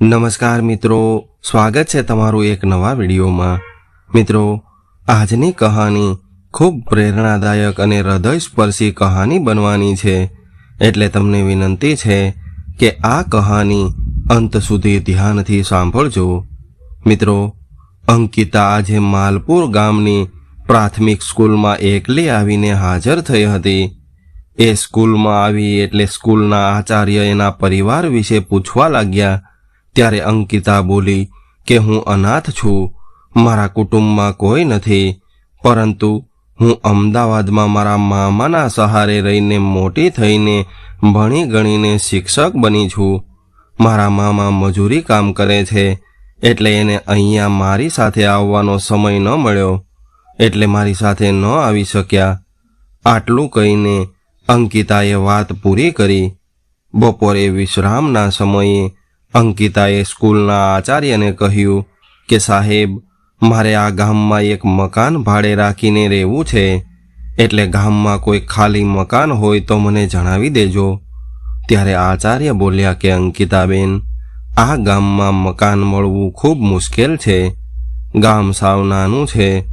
નમસ્કાર મિત્રો, સ્વાગત છે તમારું એક નવા વિડીયોમાં. મિત્રો, આજની કહાની ખૂબ પ્રેરણાદાયક અને હૃદયસ્પર્શી કહાની બનવાની છે. એટલે તમને વિનંતી છે કે આ કહાની અંત સુધી ધ્યાનથી સાંભળજો. મિત્રો, અંકિતા આજે માલપુર ગામની પ્રાથમિક સ્કૂલમાં એકલી આવીને હાજર થઈ હતી. એ સ્કૂલમાં આવી એટલે સ્કૂલના આચાર્ય એના પરિવાર વિશે પૂછવા લાગ્યા ત્યારે અંકિતા બોલી કે હું અનાથ છું, મારા કુટુંબમાં કોઈ નથી, પરંતુ હું અમદાવાદમાં મારા મામાના સહારે રહીને મોટી થઈને ભણી ગણીને શિક્ષક બની છું. મારા મામા મજૂરી કામ કરે છે, એટલે એને અહીંયા મારી સાથે આવવાનો સમય ન મળ્યો, એટલે મારી સાથે ન આવી શક્યા. આટલું કહીને અંકિતાએ વાત પૂરી કરી. બપોરે વિશ્રામના સમયે અંકિતાએ સ્કૂલના આચાર્યને કહ્યું કે, સાહેબ, મારે આ ગામમાં એક મકાન ભાડે રાખીને રહેવું છે. એટલે ગામમાં કોઈ ખાલી મકાન હોય તો મને જણાવી દેજો. ત્યારે આચાર્ય બોલ્યા કે, અંકિતાબેન, આ ગામમાં મકાન મળવું ખૂબ મુશ્કેલ છે. ગામ સાવ નાનું છે.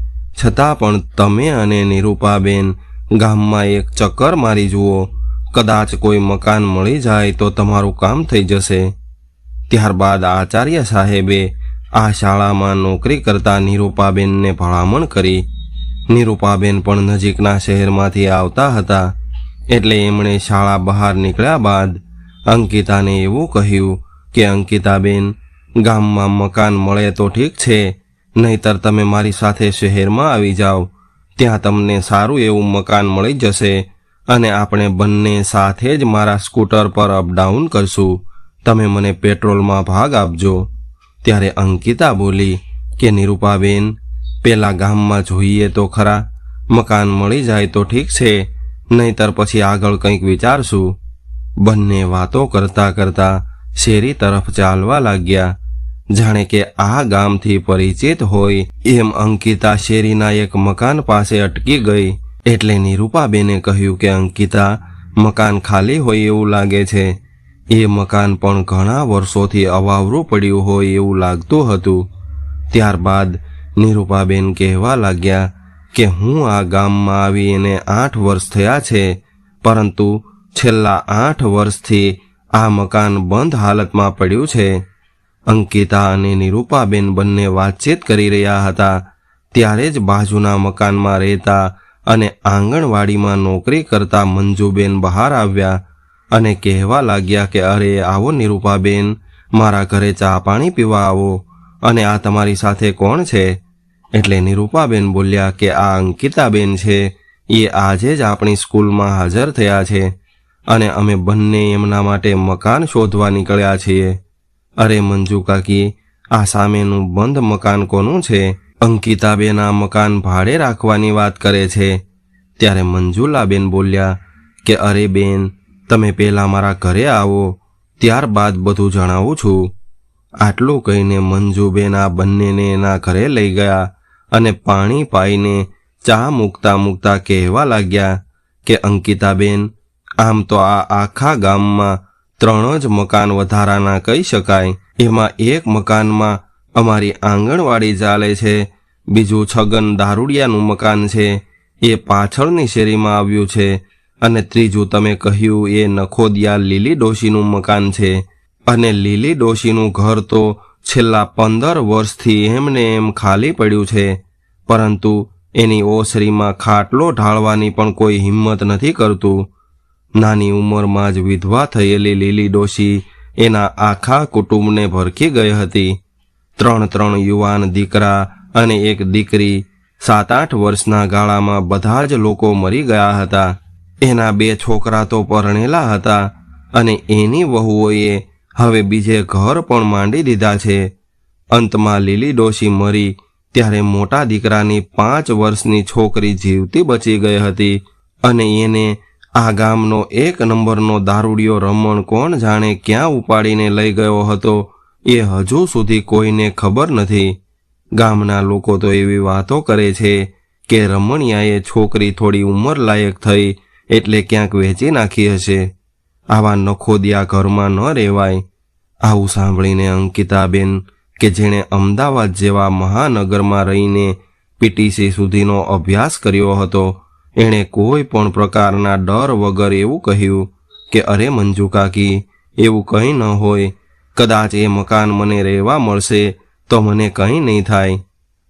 છતાં પણ તમે અને નિરૂપાબેન ગામમાં એક ચક્કર મારી જુઓ. કદાચ કોઈ મકાન મળી જાય તો તમારું કામ થઈ જશે. ત્યારબાદ આચાર્ય સાહેબે આ શાળામાં નોકરી કરતા નિરૂપાબેનને ભલામણ કરી. નિરૂપાબેન પણ નજીકના શહેરમાંથી આવતા હતા એટલે એમણે શાળા બહાર નીકળ્યા બાદ અંકિતાને એવું કહ્યું કે, અંકિતાબેન, ગામમાં મકાન મળે તો ઠીક છે, નહીતર તમે મારી સાથે શહેરમાં આવી જાઓ. ત્યાં તમને સારું એવું મકાન મળી જશે અને આપણે બંને સાથે જ મારા સ્કૂટર પર અપડાઉન કરશું. તમે મને પેટ્રોલમાં ભાગ આપજો. ત્યારે અંકિતા બોલી, કે નિરૂપાબેન, પેલા ગામમાં જોઈએ તો ખરા, મકાન મળી જાય તો ઠીક છે, નહીતર પછી આગળ કંઈક વિચારશું. બંને વાતો કરતા કરતા શેરી તરફ ચાલવા લાગ્યા. જાણે કે આ ગામથી પરિચિત હોય એમ અંકિતા શેરીના એક મકાન પાસે અટકી ગઈ. એટલે નિરૂપાબેને કહ્યું કે, અંકિતા, મકાન ખાલી હોય એવું લાગે છે. એ મકાન પણ ઘણા વર્ષોથી અવાવરું પડ્યું હોય એવું લાગતું હતું. ત્યારબાદ નિરૂપાબેન કહેવા લાગ્યા કે હું આ ગામમાં આવી એને આઠ વર્ષ થયા છે, પરંતુ છેલ્લા આઠ વર્ષથી આ મકાન બંધ હાલતમાં પડ્યું છે. અંકિતા અને નિરૂપાબેન બંને વાતચીત કરી રહ્યા હતા. ત્યારે જ બાજુના મકાનમાં રહેતા અને આંગણવાડીમાં નોકરી કરતા મંજુબેન બહાર આવ્યા. અને કહેવા લાગ્યા કે, અરે, આવો નિરૂપાબેન, મારા ઘરે ચા પાણી પીવા આવો. અને આ તમારી સાથે કોણ છે? એટલે નિરૂપાબેન બોલ્યા કે, આ અંકિતાબેન છે. એ આજે જ આપણી સ્કૂલમાં હાજર થયા છે. અને અમે બંને એમના માટે મકાન શોધવા નીકળ્યા છીએ. અરે, મંજુ કાકી, આ સામેનું બંધ મકાન કોનું છે? અંકિતાબેન આ મકાન ભાડે રાખવાની વાત કરે છે. ત્યારે મંજુલાબેન બોલ્યા કે, અરે, બેન તમે પહેલાં મારા ઘરે આવો, ત્યારબાદ બધું જણાવું છું. આટલું કહીને મંજુબેન આ બંનેને એના ઘરે લઈ ગયા અને પાણી પાઈને ચા મૂકતા મૂકતા કહેવા લાગ્યા કે, અંકિતાબેન, આમ તો આ આખા ગામમાં ત્રણ જ મકાન વધારાના કહી શકાય. એમાં એક મકાનમાં અમારી આંગણવાડી ચાલે છે, બીજું છગન દારૂડિયાનું મકાન છે. એ પાછળની શેરીમાં આવ્યું છે. અને ત્રીજું તમે કહ્યું, એ નખોદિયા લીલી ડોશીનું મકાન છે. અને લીલી ડોશીનું ઘર તો છેલ્લા પંદર વર્ષથી એમને એમ ખાલી પડ્યું છે. પરંતુ એની ઓસરીમાં ખાટલો ઢાળવાની પણ કોઈ હિંમત નથી કરતું. નાની ઉંમરમાં જ વિધવા થયેલી લીલી ડોશી એના આખા કુટુંબને ભરખી ગઈ હતી. ત્રણ ત્રણ યુવાન દીકરા અને એક દીકરી સાત આઠ વર્ષના ગાળામાં બધા જ લોકો મરી ગયા હતા. એના બે છોકરા તો પરણેલા હતા અને એની વહુઓએ હવે બીજે ઘર પણ માંડી દીધા છે. અંતમાં લીલી ડોશી મરી ત્યારે મોટા દીકરાની પાંચ વર્ષની છોકરી જીવતી બચી ગઈ હતી અને એને આ ગામનો એક નંબરનો દારૂડિયો રમણ કોણ જાણે ક્યાં ઉપાડીને લઈ ગયો હતો એ હજુ સુધી કોઈને ખબર નથી. ગામના લોકો તો એવી વાતો કરે છે કે રમણિયાએ છોકરી થોડી ઉંમર લાયક થઈ એટલે ક્યાંક વેચી નાખી હશે. આવા નખોદિયા ઘરમાં ન રહેવાય. આવું સાંભળીને અંકિતાબેન, કે જેણે અમદાવાદ જેવા મહાનગરમાં રહીને પીટીસી સુધીનો અભ્યાસ કર્યો હતો, એણે કોઈ પણ પ્રકારના ડર વગર એવું કહ્યું કે, અરે મંજુ કાકી, એવું કંઈ ન હોય. કદાચ એ મકાન મને રહેવા મળશે તો મને કંઈ નહીં થાય.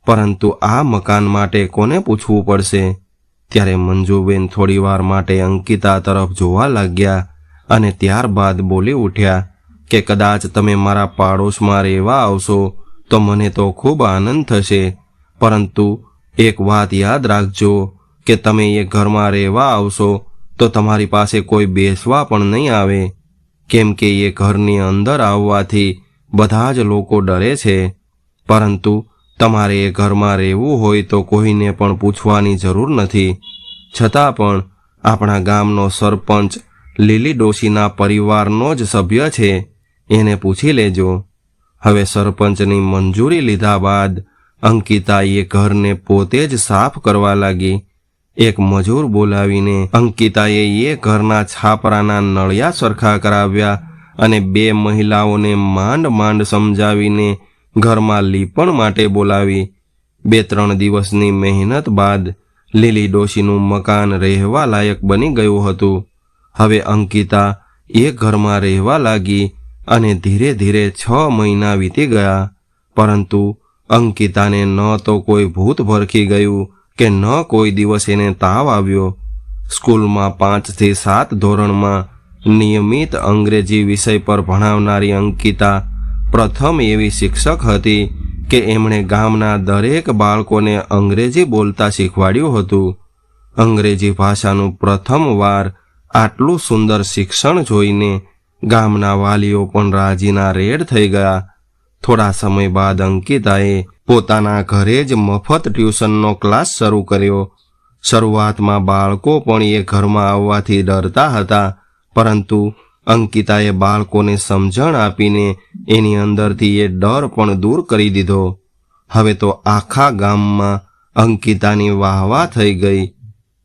પરંતુ આ મકાન માટે કોને પૂછવું પડશે? ત્યારે મંજુબેન થોડીવાર માટે અંકિતા તરફ જોવા લાગ્યા અને ત્યારબાદ બોલી ઉઠ્યા કે, કદાચ તમે મારા પાડોશમાં રહેવા આવશો, તો મને તો ખૂબ આનંદ થશે. પરંતુ એક વાત યાદ રાખજો કે, તમે એ ઘરમાં રહેવા આવશો, તો તમારી પાસે કોઈ બેસવા પણ નહીં આવે. કેમ કે એ ઘરની અંદર આવવાથી બધા જ લોકો ડરે છે. પરંતુ તમારે એ ઘરમાં રહેવું હોય તો કોઈને પણ પૂછવાની જરૂર નથી. છતાં પણ આપણા ગામનો સરપંચ લીલી ડોશીના પરિવારનો જ સભ્ય છે. એને પૂછી લેજો. હવે સરપંચની મંજૂરી લીધા બાદ અંકિતાએ ઘરને પોતે જ સાફ કરવા લાગી. એક મજૂર બોલાવીને અંકિતાએ એ ઘરના છાપરાના નળિયા સરખા કરાવ્યા અને બે મહિલાઓને માંડ માંડ સમજાવીને ઘરમાં લીપણ માટે બોલાવી બે ત્રણ દિવસની મહેનત બાદ લીલી ડોશીનું મકાન રહેવા લાયક બની ગયું હતું. હવે અંકિતા એ ઘરમાં રહેવા લાગી અને ધીરે ધીરે છ મહિના વીતી ગયા. પરંતુ અંકિતાને ન તો કોઈ ભૂત ભરખી ગયું કે ન કોઈ દિવસ એને તાવ આવ્યો. સ્કૂલમાં પાંચથી સાત ધોરણમાં નિયમિત અંગ્રેજી વિષય પર ભણાવનારી અંકિતા પ્રથમ એવી શિક્ષક હતી કે એમણે ગામના દરેક બાળકોને અંગ્રેજી બોલતા શીખવાડ્યું હતું. અંગ્રેજી ભાષાનું પ્રથમ વાર આટલું સુંદર શિક્ષણ જોઈને ગામના વાલીઓ પણ રાજીના રેડ થઈ ગયા. થોડા સમય બાદ અંકિતાએ પોતાના ઘરે જ મફત ટ્યુશનનો ક્લાસ શરૂ કર્યો. શરૂઆતમાં બાળકો પણ એ ઘરમાં આવવાથી ડરતા હતા, પરંતુ અંકિતાએ બાળકોને સમજણ આપીને એની અંદરથી એ ડર પણ દૂર કરી દીધો. હવે તો આખા ગામમાં અંકિતાની વાહવા થઈ ગઈ.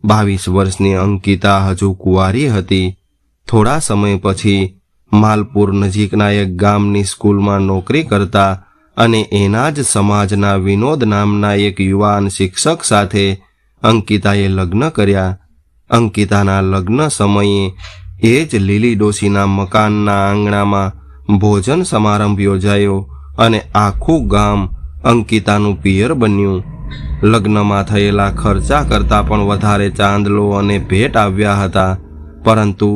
બાવીસ વર્ષની અંકિતા હજુ કુંવારી હતી. થોડા સમય પછી માલપુર નજીકના એક ગામની સ્કૂલમાં નોકરી કરતા અને એના જ સમાજના વિનોદ નામના એક યુવાન શિક્ષક સાથે અંકિતાએ લગ્ન કર્યા. અંકિતાના લગ્ન સમયે એ જ લીલી ડોશીના મકાનના આંગણામાં ભોજન સમારંભ યોજાયો અને આખું ગામ અંકિતાનું પિયર બન્યું. લગ્નમાં થયેલા ખર્ચા કરતાં પણ વધારે ચાંદલો અને ભેટ આવ્યા હતા, પરંતુ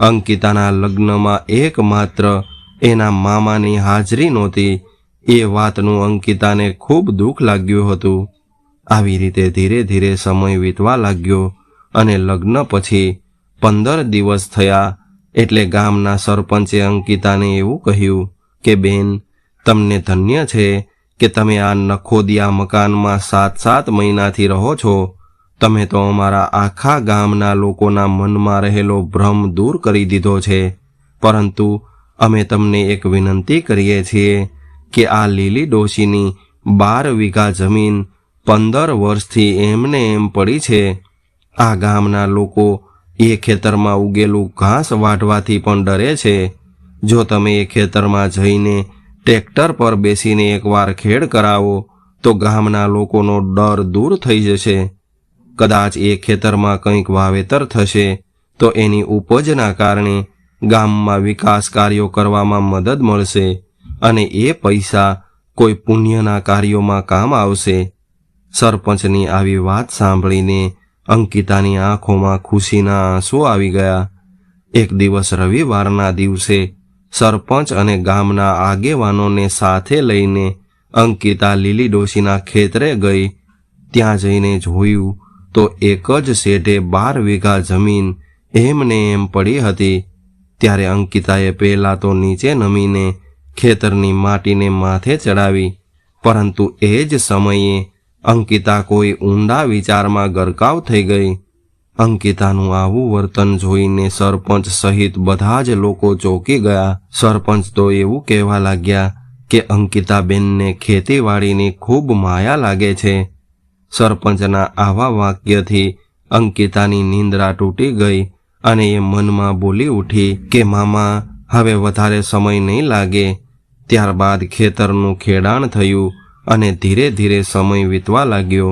અંકિતાના લગ્નમાં એકમાત્ર એના મામાની હાજરી નહોતી. એ વાતનું અંકિતાને ખૂબ દુઃખ લાગ્યું હતું. આવી રીતે ધીરે ધીરે સમય વીતવા લાગ્યો અને લગ્ન પછી પંદર દિવસ થયા એટલે ગામના સરપંચે અંકિતાને એવું કહ્યું કે, બેન, તમને ધન્ય છે કે તમે આ નખોદિયા મકાનમાં સાત સાત મહિનાથી રહો છો. તમે તો અમારા આખા ગામના લોકોના મનમાં રહેલો ભ્રમ દૂર કરી દીધો છે. પરંતુ અમે તમને એક વિનંતી કરીએ છીએ કે આ લીલી ડોશીની બાર વીઘા જમીન પંદર વર્ષથી એમને એમ પડી છે. આ ગામના લોકો એ ખેતરમાં ઉગેલું ઘાસ વાઢવાથી પણ ડરે છે. જો તમે એ ખેતરમાં જઈને ટ્રેક્ટર પર બેસીને એકવાર ખેડ કરાવો, તો ગામના લોકોનો ડર દૂર થઈ જશે. કદાચ એ ખેતરમાં કંઈક વાવેતર થશે, તો એની ઉપજના કારણે ગામમાં વિકાસ કાર્યો કરવામાં મદદ મળશે અને એ પૈસા કોઈ પુણ્યના કાર્યોમાં કામ આવશે. સરપંચની આવી વાત સાંભળીને અંકિતાની આંખોમાં ખુશીના આંસુ આવી ગયા. એક દિવસ રવિવારના દિવસે સરપંચ અને ગામના આગેવાનોને સાથે લઈને અંકિતા લીલી ડોશીના ખેતરે ગઈ. ત્યાં જઈને જોયું તો એક જ શેઢે બાર વીઘા જમીન એમને એમ પડી હતી. ત્યારે અંકિતાએ પહેલાં તો નીચે નમીને ખેતરની માટીને માથે ચડાવી, પરંતુ એ જ સમયે અંકિતા કોઈ ઊંડા વિચારમાં ગરકાવ થઈ ગઈ. અંકિતાનું આવું વર્તન જોઈને સરપંચ સહિત બધા જ લોકો ચોંકી ગયા. સરપંચ તો એવું કહેવા લાગ્યા કે અંકિતાબેનને ખેતીવાડીની ખૂબ માયા લાગે છે. સરપંચના આવા વાક્યથી અંકિતાની નિંદ્રા તૂટી ગઈ અને એ મનમાં બોલી ઉઠી કે, મામા, હવે વધારે સમય નહીં લાગે. ત્યારબાદ ખેતરનું ખેડાણ થયું. અને ધીરે ધીરે સમય વીતવા લાગ્યો.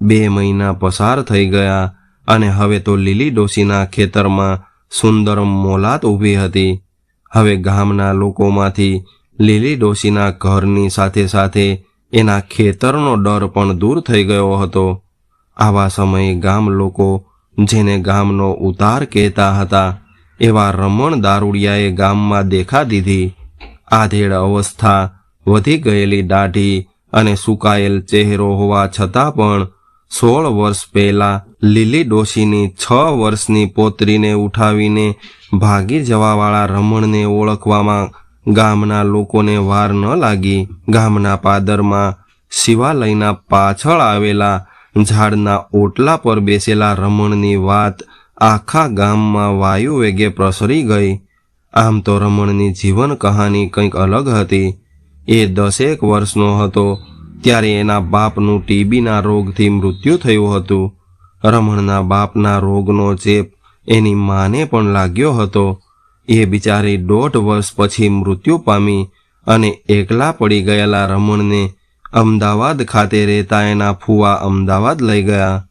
બે મહિના પસાર થઈ ગયા અને હવે તો લીલી ડોસીના ખેતરમાં સુંદર મોલાત ઊભી હતી. હવે ગામના લોકોમાંથી લીલી ડોશીના ઘરની સાથે સાથે એના ખેતરનો ડર પણ દૂર થઈ ગયો હતો. આવા સમયે ગામ લોકો જેને ગામનો ઉતાર કહેતા હતા, એવા રમણ દારૂડિયાએ ગામમાં દેખા દીધી. આધેડ અવસ્થા વધી ગયેલી દાઢી અને સુકાયેલ ચહેરો હોવા છતાં પણ સોળ વર્ષ પહેલા લીલી ડોશીની છ વર્ષની પોતરીને ઉઠાવીને ભાગી જવાવાળા રમણને ઓળખવામાં ગામના લોકોને વાર ન લાગી. ગામના પાદરમાં શિવાલયના પાછળ આવેલા ઝાડના ઓટલા પર બેસેલા રમણની વાત આખા ગામમાં વાયુ વેગે પ્રસરી ગઈ. આમ તો રમણની જીવન કહાની કંઈક અલગ હતી. એ દસેક વર્ષનો હતો ત્યારે એના બાપનું ટીબીના રોગથી મૃત્યુ થયું હતું. રમણના બાપના રોગનો ચેપ એની માને પણ લાગ્યો હતો. એ બિચારી દોઢ વર્ષ પછી મૃત્યુ પામી અને એકલા પડી ગયેલા રમણને અમદાવાદ ખાતે રહેતા એના ફુવા અમદાવાદ લઈ ગયા.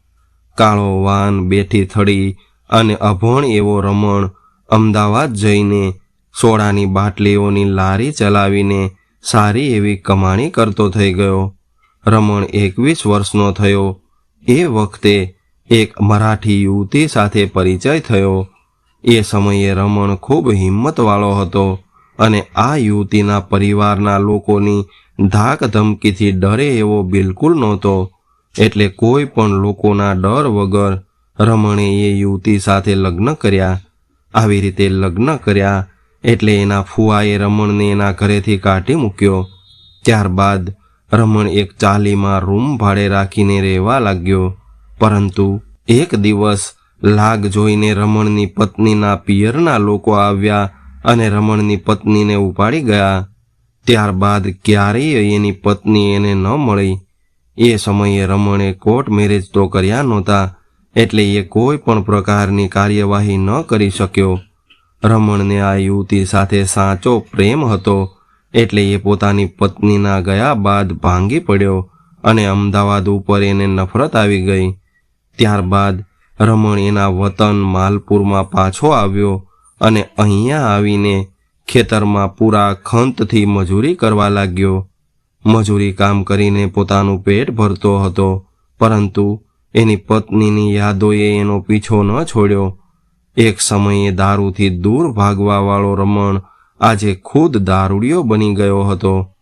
કાળો વાન બેઠી થડી અને અભણ એવો રમણ અમદાવાદ જઈને સોડાની બાટલીઓની લારી ચલાવીને સારી એવી કમાણી કરતો થઈ ગયો. રમણ એકવીસ વર્ષનો થયો. એ વખતે એક મરાઠી યુવતી સાથે પરિચય થયો. એ સમયે રમણ ખૂબ હિંમતવાળો હતો અને આ યુવતીના પરિવારના લોકોની ધાક ધમકીથી ડરે એવો બિલકુલ નહોતો. એટલે કોઈ પણ લોકોના ડર વગર રમણે એ યુવતી સાથે લગ્ન કર્યા. આવી રીતે લગ્ન કર્યા એટલે એના ફુવાએ રમણને એના ઘરેથી કાઢી મૂક્યો. ત્યારબાદ રમણ એક ચાલીમાં રૂમ ભાડે રાખીને રહેવા લાગ્યો. પરંતુ એક દિવસ લાગ જોઈને રમણની પત્નીના પિયરના લોકો આવ્યા અને રમણની પત્નીને ઉપાડી ગયા. ત્યારબાદ ક્યારેય એની પત્ની એને ન મળી. એ સમયે રમણે કોર્ટ મેરેજ તો કર્યા નહોતા, એટલે એ કોઈ પણ પ્રકારની કાર્યવાહી ન કરી શક્યો. રમણને આ યુવતી સાથે સાચો પ્રેમ હતો. એટલે એ પોતાની પત્નીના ગયા બાદ ભાંગી પડ્યો અને અમદાવાદ ઉપર એને નફરત આવી ગઈ. ત્યારબાદ રમણ એના વતન માલપુરમાં પાછો આવ્યો અને અહીંયા આવીને ખેતરમાં પૂરા ખંતથી મજૂરી કરવા લાગ્યો. મજૂરી કામ કરીને પોતાનું પેટ ભરતો હતો, પરંતુ એની પત્નીની યાદોએ એનો પીછો ન છોડ્યો. એક સમયે દારૂથી દૂર ભાગવાવાળો રમણ આજે ખુદ દારૂડિયો બની ગયો હતો.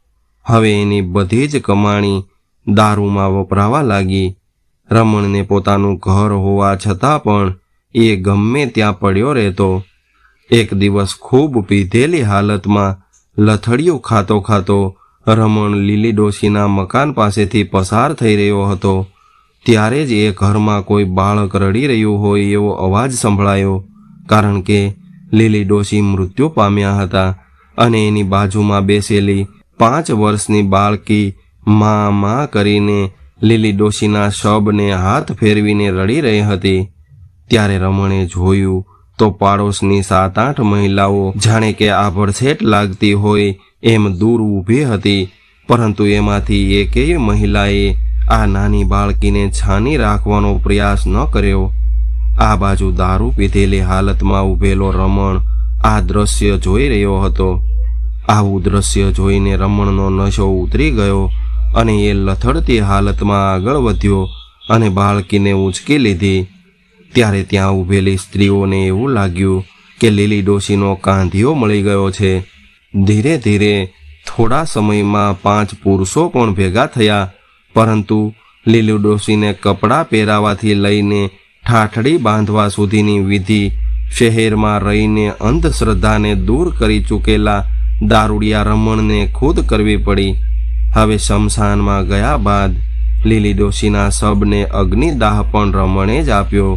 હવે એની બધી જ કમાણી દારૂમાં વપરાવા લાગી. રમણને પોતાનું ઘર હોવા છતાં પણ એ ગમે ત્યાં પડ્યો રહેતો. એક દિવસ ખૂબ પીધેલી હાલતમાં લથડિયું ખાતો ખાતો રમણ લીલી ડોશીના મકાન પાસેથી પસાર થઈ રહ્યો હતો. ત્યારે જ એ ઘરમાં કોઈ બાળક રડી રહ્યું હોય એવો અવાજ સંભળાયો, કારણ કે લીલી ડોશી મૃત્યુ પામ્યા હતા અને એની બાજુમાં બેસેલી પાંચ વર્ષની બાળકી મા મા કરીને લીલી ડોશીના શબને હાથ ફેરવીને રડી રહી હતી. ત્યારે રમણે જોયું તો પાડોશની સાત આઠ મહિલાઓ જાણે કે આભડછેટ લાગતી હોય એમ દૂર ઊભી હતી, પરંતુ એમાંથી એકેય મહિલાએ આ નાની બાળકીને છાની રાખવાનો પ્રયાસ ન કર્યો. આ બાજુ દારૂ પીધેલી હાલતમાં ઊભેલો રમણ આ દ્રશ્ય જોઈ રહ્યો હતો. આવું દ્રશ્ય જોઈને રમણનો નશો ઉતરી ગયો અને એ લથડતી હાલતમાં આગળ વધ્યો અને બાળકીને ઉંચકી લીધી. ત્યારે ત્યાં ઊભેલી સ્ત્રીઓને એવું લાગ્યું કે લીલી ડોશીનો કાંધિયો મળી ગયો છે. ધીરે ધીરે થોડા સમયમાં પાંચ પુરુષો પણ ભેગા થયા પરંતુ લીલુ ડોશીને કપડાં પહેરાવાથી લઈને ઠાઠડી બાંધવા સુધીની વિધિ શહેરમાં રહીને અંધશ્રદ્ધાને દૂર કરી ચૂકેલા દારૂડિયા રમણને ખુદ કરવી પડી. હવે શમશાનમાં ગયા બાદ લીલી ડોશીના શબને અગ્નિદાહ પણ રમણે જ આપ્યો.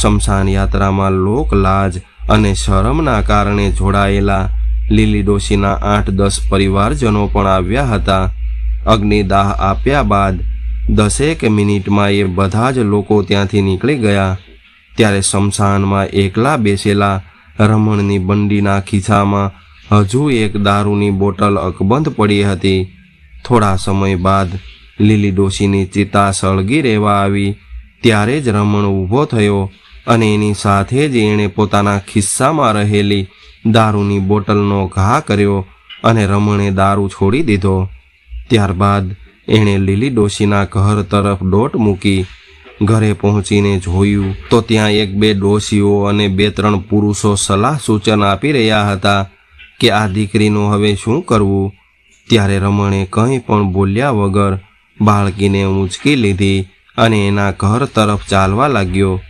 શમશાન યાત્રામાં લોક લાજ અને શરમના કારણે જોડાયેલા લીલી ડોશીના આઠ દસ પરિવારજનો પણ આવ્યા હતા. અગ્નિદાહ આપ્યા બાદ દસેક મિનિટમાં એ બધા જ લોકો ત્યાંથી નીકળી ગયા. ત્યારે શમશાનમાં એકલા બેસેલા રમણની બંડીના ખિસ્સામાં હજુ એક દારૂની બોટલ અકબંધ પડી હતી. થોડા સમય બાદ લીલી ડોશીની ચિતા સળગી રહેવા આવી. ત્યારે જ રમણ ઊભો થયો અને એની સાથે જ એણે પોતાના ખિસ્સામાં રહેલી દારૂની બોટલનો ઘા કર્યો અને રમણે દારૂ છોડી દીધો. ત્યારબાદ એણે લીલી ડોશીના ઘર તરફ દોટ મૂકી ઘરે પહોંચીને જોયું તો ત્યાં એક બે ડોશીઓ અને બે ત્રણ પુરુષો સલાહ સૂચન આપી રહ્યા હતા કે આ દીકરીનું હવે શું કરવું? ત્યારે રમણે કંઈ પણ બોલ્યા વગર બાળકીને ઊંચકી લીધી અને એના ઘર તરફ ચાલવા લાગ્યો.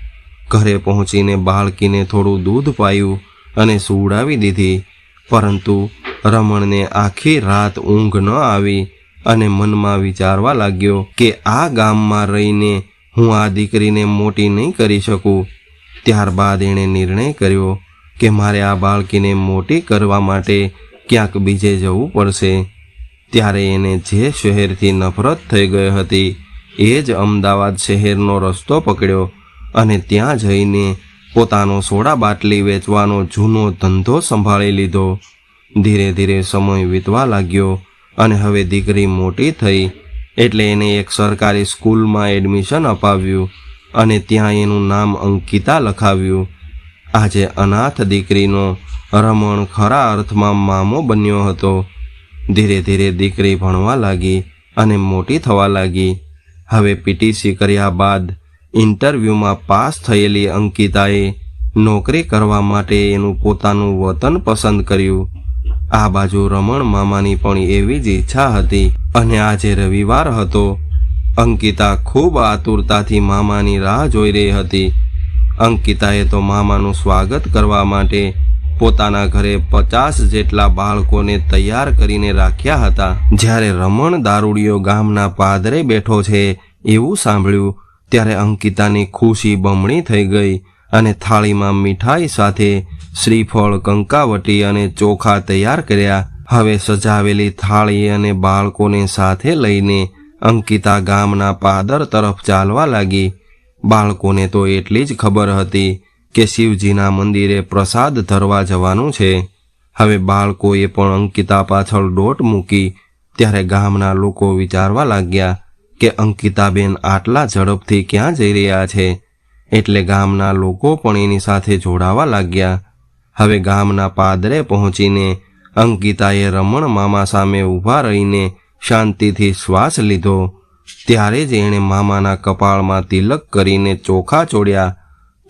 ઘરે પહોંચીને બાળકીને થોડું દૂધ પાયું અને સુવડાવી દીધી. પરંતુ રમણને આખી રાત ઊંઘ ન આવી. અને મનમાં વિચારવા લાગ્યો કે આ ગામમાં રહીને હું આ દીકરીને મોટી નહીં કરી શકું. ત્યારબાદ એણે નિર્ણય કર્યો કે મારે આ બાળકીને મોટી કરવા માટે ક્યાંક બીજે જવું પડશે. ત્યારે એને જે શહેરથી નફરત થઈ ગઈ હતી, એ જ અમદાવાદ શહેરનો રસ્તો પકડ્યો અને ત્યાં જઈને પોતાનો સોડા બાટલી વેચવાનો જૂનો ધંધો સંભાળી લીધો. ધીરે ધીરે સમય વીતવા લાગ્યો અને હવે દીકરી મોટી થઈ એટલે એને એક સરકારી સ્કૂલમાં એડમિશન અપાવ્યું અને ત્યાં એનું નામ અંકિતા લખાવ્યું. આજે અનાથ દીકરીનો રમણ ખરા અર્થમાં મામો બન્યો હતો. ધીરે ધીરે દીકરી ભણવા લાગી અને મોટી થવા લાગી. હવે પીટીસી કર્યા બાદ ઇન્ટરવ્યૂમાં પાસ થયેલી અંકિતાએ નોકરી કરવા માટે એનું પોતાનું વતન પસંદ કર્યું. આ બાજુ રમણ મામાની પણ એવી જ ઈચ્છા હતી. અને આજે રવિવાર હતો. અંકિતા ખૂબ આતુરતાથી મામાની રાહ જોઈ રહી હતી. અંકિતાએ તો મામાનું સ્વાગત કરવા માટે પોતાના ઘરે પચાસ જેટલા બાળકોને તૈયાર કરીને રાખ્યા હતા. જ્યારે રમણ દારૂડિયો ગામના પાદરે બેઠો છે એવું સાંભળ્યું, ત્યારે અંકિતાની ખુશી બમણી થઈ ગઈ. અને થાળીમાં મીઠાઈ સાથે શ્રીફળ, કંકાવટી અને ચોખા તૈયાર કર્યા. હવે સજાવેલી થાળી અને બાળકોને સાથે લઈને અંકિતા ગામના પાદર તરફ ચાલવા લાગી. બાળકોને તો એટલી જ ખબર હતી કે શિવજીના મંદિરે પ્રસાદ ધરવા જવાનું છે. હવે બાળકોએ પણ અંકિતા પાછળ દોટ મૂકી ત્યારે ગામના લોકો વિચારવા લાગ્યા કે અંકિતાબેન આટલા ઝડપથી ક્યાં જઈ રહ્યા છે? એટલે ગામના લોકો પણ એની સાથે જોડાવા લાગ્યા. હવે ગામના પાદરે પહોંચીને અંકિતાએ રમણ મામા સામે ઊભા રહીને શાંતિથી શ્વાસ લીધો. ત્યારે જ એણે મામાના કપાળમાં તિલક કરીને ચોખા ચોડ્યા.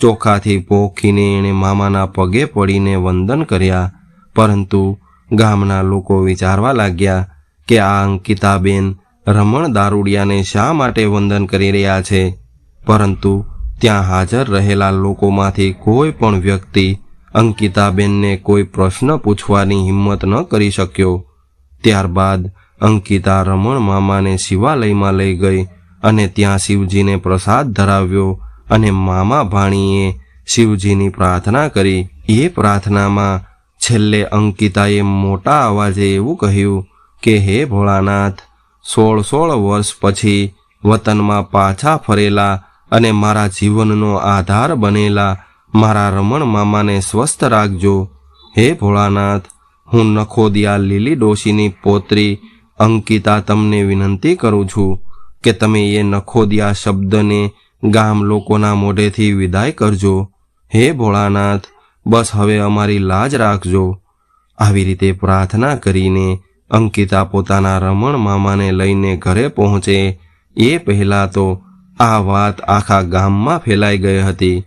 ચોખાથી પોખીને એણે મામાના પગે પડીને વંદન કર્યા. પરંતુ ગામના લોકો વિચારવા લાગ્યા કે આ અંકિતાબેન રમણ દારૂડિયાને શા માટે વંદન કરી રહ્યા છે? પરંતુ ત્યાં હાજર રહેલા લોકોમાંથી કોઈ પણ વ્યક્તિ અંકિતાબેનને કોઈ પ્રશ્ન પૂછવાની હિંમત ન કરી શક્યો. ત્યારબાદ અંકિતા રમણ મામાને શિવાલયમાં લઈ ગઈ અને ત્યાં શિવજીને પ્રસાદ ધરાવ્યો અને મામા ભાણીએ શિવજીની પ્રાર્થના કરી. એ પ્રાર્થનામાં છેલ્લે અંકિતાએ મોટા અવાજે એવું કહ્યું કે, હે ભોળાનાથ, સોળ સોળ વર્ષ પછી વતનમાં પાછા ફરેલા અને મારા જીવનનો આધાર બનેલા મારા રમણ મામાને સ્વસ્થ રાખજો. હે ભોળાનાથ, હું નખોદિયા લીલી ડોશીની પોત્રી અંકિતા તમને વિનંતી કરું છું કે તમે એ નખોદિયા શબ્દને ગામ લોકોના મોઢેથી વિદાય કરજો. હે ભોળાનાથ, બસ હવે અમારી લાજ રાખજો. આવી રીતે પ્રાર્થના કરીને અંકિતા પોતાના રમણ મામાને લઈને ઘરે પહોંચે. એ પહેલાં તો આ વાત આખા ગામમાં ફેલાઈ ગઈ હતી.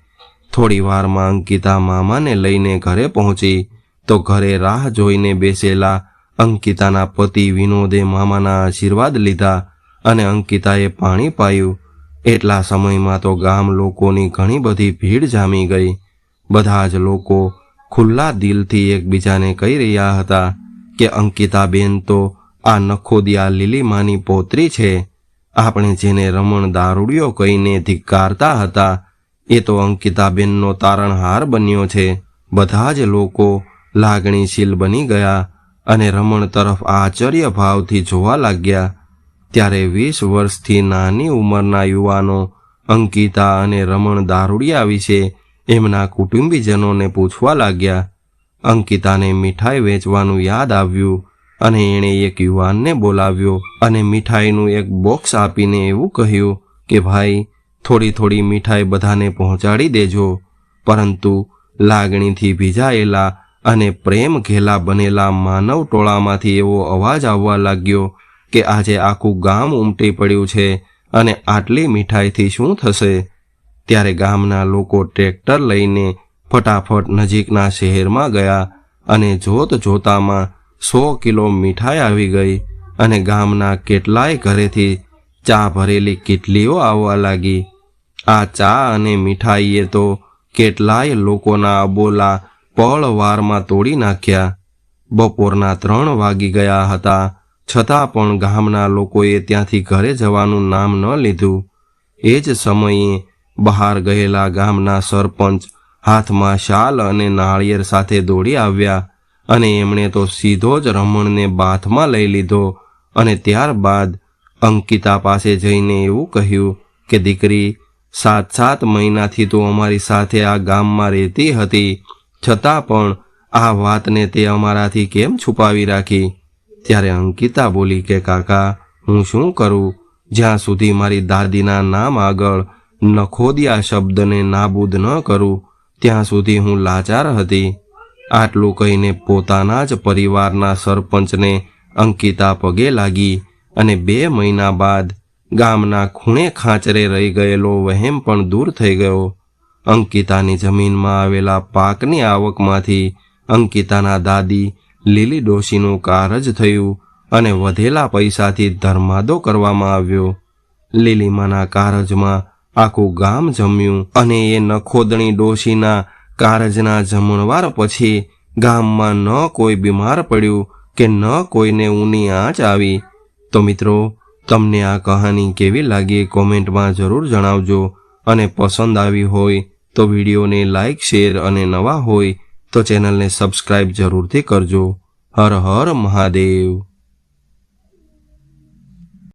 થોડી વારમાં અંકિતા મામાને લઈને ઘરે પહોંચી તો ઘરે રાહ જોઈને બેસેલા અંકિતાના પતિ વિનોદે મામાના આશીર્વાદ લીધા અને અંકિતાએ પાણી પાયું. એટલા સમયમાં તો ગામ લોકોની ઘણી બધી ભીડ જામી ગઈ. બધા જ લોકો ખુલ્લા દિલથી એકબીજાને કહી રહ્યા હતા કે અંકિતાબેન તો આ નખોદિયા લીલીમાની પોત્રી છે. આપણે જેને રમણ દારૂડિયો કહીને ધિક્કારતા હતા, એ તો અંકિતાબેનનો તારણહાર બન્યો છે. બધા જ લોકો લાગણીશીલ બની ગયા અને રમણ તરફ આશ્ચર્ય ભાવથી જોવા લાગ્યા. ત્યારે વીસ વર્ષથી નાની ઉંમરના યુવાનો અંકિતા અને રમણ દારૂડિયા વિશે એમના કુટુંબીજનોને પૂછવા લાગ્યા. અંકિતાને મીઠાઈ વેચવાનું યાદ આવ્યું અને એણે એક યુવાનને બોલાવ્યો અને મીઠાઈનું એક બોક્સ આપીને એવું કહ્યું કે, ભાઈ, થોડી થોડી મીઠાઈ બધાને પહોંચાડી દેજો. પરંતુ લાગણીથી ભીજાયેલા અને પ્રેમ ઘેલા બનેલા માનવ ટોળામાંથી એવો અવાજ આવવા લાગ્યો કે, આજે આખું ગામ ઉમટી પડ્યું છે અને આટલી મીઠાઈથી શું થશે? ત્યારે ગામના લોકો ટ્રેક્ટર લઈને ફટાફટ નજીકના શહેરમાં ગયા અને જોત જોતામાં સો કિલો મીઠાઈ આવી ગઈ અને ગામના કેટલાય ઘરેથી ચા ભરેલી કીટલીઓ આવવા લાગી. આ ચા અને મીઠાઈએ તો કેટલાય લોકોના અબોલા પળવારમાં તોડી નાખ્યા. બપોરના ત્રણ વાગી ગયા હતા, છતાં પણ ગામના લોકોએ ત્યાંથી ઘરે જવાનું નામ ન લીધું. એ જ સમયે બહાર ગયેલા ગામના સરપંચ હાથમાં શાલ અને નાળિયેર સાથે દોડી આવ્યા. અને એમણે તો સીધો જ રમણને બાથમાં લઈ લીધો અને ત્યારબાદ અંકિતા પાસે જઈને એવું કહ્યું કે, દીકરી સાત સાત મહિનાથી તો અમારી સાથે આ ગામમાં રહેતી હતી. છતાં પણ આ વાતને તે અમારાથી કેમ છુપાવી રાખી? ત્યારે અંકિતા બોલી કે, કાકા, હું શું કરું? જ્યાં સુધી મારી દાદીના નામ આગળ નખોદિયા શબ્દને નાબૂદ ન કરું, ત્યાં સુધી હું લાચાર હતી. આટલું કહીને પોતાના જ પરિવારના સરપંચને અંકિતા પગે લાગી અને બે મહિના બાદ ગામના ખૂણે ખાંચરે રહી ગયેલો વહેમ પણ દૂર થઈ ગયો. અંકિતાની જમીનમાં આવેલા પાકની આવકમાંથી અંકિતાના દાદી લીલી ડોશીનું કારજ થયું અને વધેલા પૈસાથી ધર્માદો કરવામાં આવ્યો. લીલીમાના કારજમાં આખું ગામ જમ્યું અને એ નખોદણી ડોશીના કારજના જમણવાર પછી ગામમાં ન કોઈ બીમાર પડ્યું કે ન કોઈને ઊની આંચ આવી. તો મિત્રો, તમને આ કહાની કેવી લાગી કોમેન્ટમાં જરૂર જણાવજો. અને પસંદ આવી હોય તો વિડીયોને લાઇક શેર અને નવા હોય તો ચેનલને સબસ્ક્રાઇબ જરૂરથી કરજો. હર હર મહાદેવ.